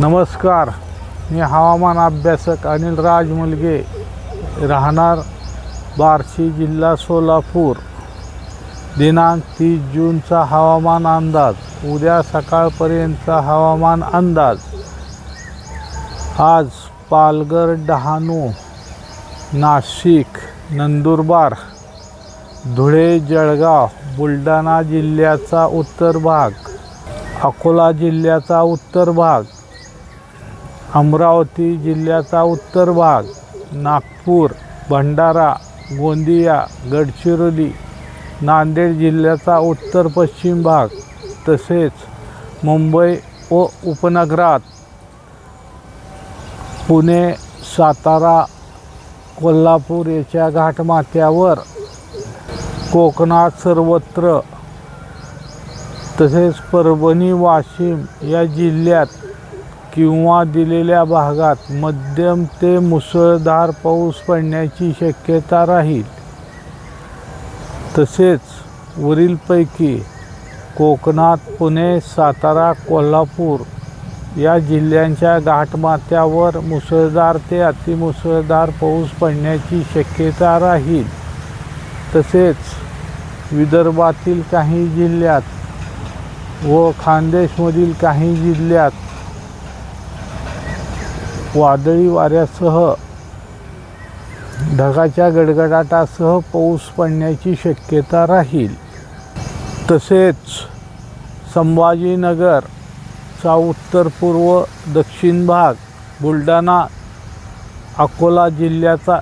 नमस्कार. मी हवामान अभ्यासक अनिल राज मुलगे राहणार बार्शी जिल्हा सोलापूर. दिनांक तीस जूनचा हवामान अंदाज. उद्या सकाळपर्यंतचा हवामान अंदाज. आज पालघर डहाणू नाशिक नंदुरबार धुळे जळगाव बुलढाणा जिल्ह्याचा उत्तर भाग अकोला जिल्ह्याचा उत्तर भाग अमरावती जिल्ह्याचा उत्तर भाग नागपूर भंडारा गोंदिया गडचिरोली नांदेड जिल्ह्याचा उत्तर पश्चिम भाग तसेच मुंबई व उपनगरात पुणे सातारा कोल्हापूर याच्या घाटमाथ्यावर कोकणात सर्वत्र तसेच परभणी वाशिम या जिल्ह्यात किंवा दिलेल्या भागात मध्यम ते मुसळधार पाऊस पडण्याची शक्यता राहील. तसेच वरीलपैकी कोकणात पुणे सातारा कोल्हापूर या जिल्ह्यांच्या घाटमाथ्यावर मुसळधार ते अतिमुसळधार पाऊस पडण्याची शक्यता राहील. तसेच विदर्भातील काही जिल्ह्यात व खानदेशमधील काही जिल्ह्यात वादळी वाऱ्यासह ढगाच्या गडगडाटासह पाऊस पडण्याची शक्यता राहील. तसेच संभाजीनगरचा उत्तर पूर्व दक्षिण भाग बुलढाणा अकोला जिल्ह्याचा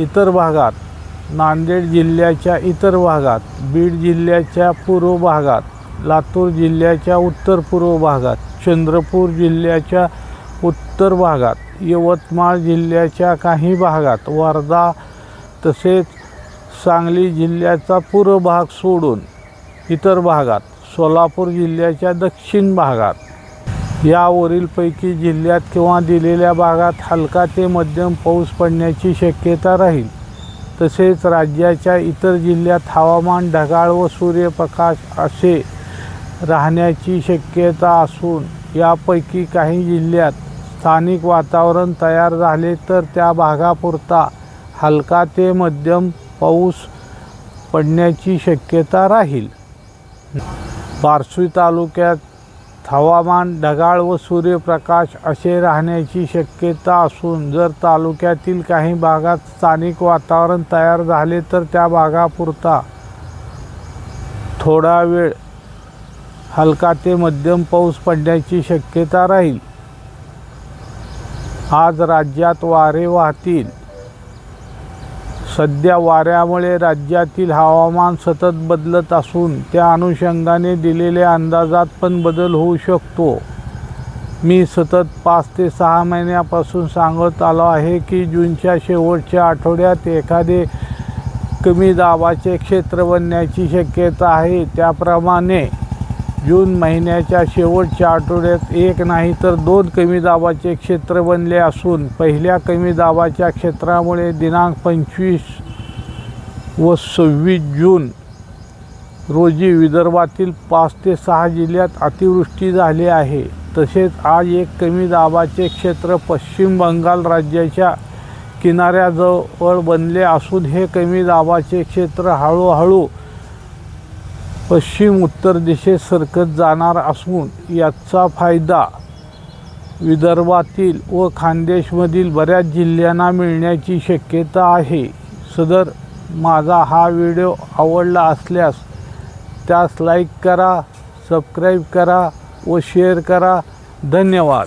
इतर भागात नांदेड जिल्ह्याच्या इतर भागात बीड जिल्ह्याच्या पूर्व भागात लातूर जिल्ह्याच्या उत्तर पूर्व भागात चंद्रपूर जिल्ह्याच्या उत्तर भागात यवतमाळ जिल्ह्याच्या काही भागात वर्धा तसेच सांगली जिल्ह्याचा पूर्व भाग सोडून इतर भागात सोलापूर जिल्ह्याच्या दक्षिण भागात. यावरीलपैकी जिल्ह्यात किंवा दिलेल्या भागात हलका ते मध्यम पाऊस पडण्याची शक्यता राहील. तसेच राज्याच्या इतर जिल्ह्यात हवामान ढगाळ व सूर्यप्रकाश असे राहण्याची शक्यता असून यापैकी काही जिल्ह्यात स्थानिक वातावरण तयार झाले तर त्या भागापुरता हलका ते मध्यम पाऊस पडण्याची शक्यता राहील. बार्शी तालुक्यात हवामान ढगाळ व सूर्यप्रकाश असे राहण्याची शक्यता असून जर तालुक्यातील काही भागात स्थानिक वातावरण तयार झाले तर त्या भागापुरता थोडा वेळ हलका ते मध्यम पाऊस पडण्याची शक्यता राहील. आज राज्यात वारे वाहतील. सध्या वाऱ्यामुळे राज्यातील हवामान सतत बदलत असून त्या अनुषंगाने दिलेल्या अंदाजात पण बदल होऊ शकतो. मी सतत पाच ते सहा महिन्यापासून सांगत आलो आहे की जूनच्या शेवटच्या आठवड्यात एखादे कमी दाबाचे क्षेत्र बनण्याची शक्यता आहे. त्याप्रमाणे जून महिन्याच्या शेवटच्या आठवड्यात एक नाही तर दोन कमी दाबाचे क्षेत्र बनले असून पहिल्या कमी दाबाच्या क्षेत्रामुळे दिनांक पंचवीस व सव्वीस जून रोजी विदर्भातील पाच ते सहा जिल्ह्यात अतिवृष्टी झाली आहे. तसेच आज एक कमी दाबाचे क्षेत्र पश्चिम बंगाल राज्याच्या किनाऱ्याजवळ बनले असून हे कमी दाबाचे क्षेत्र हळूहळू पश्चिम उत्तर दिशेत सरकत जाणार असून याचा फायदा विदर्भातील व खानदेशमधील बऱ्याच जिल्ह्यांना मिळण्याची शक्यता आहे. सदर माझा हा व्हिडिओ आवडला असल्यास त्यास लाईक करा सबस्क्राईब करा व शेअर करा. धन्यवाद.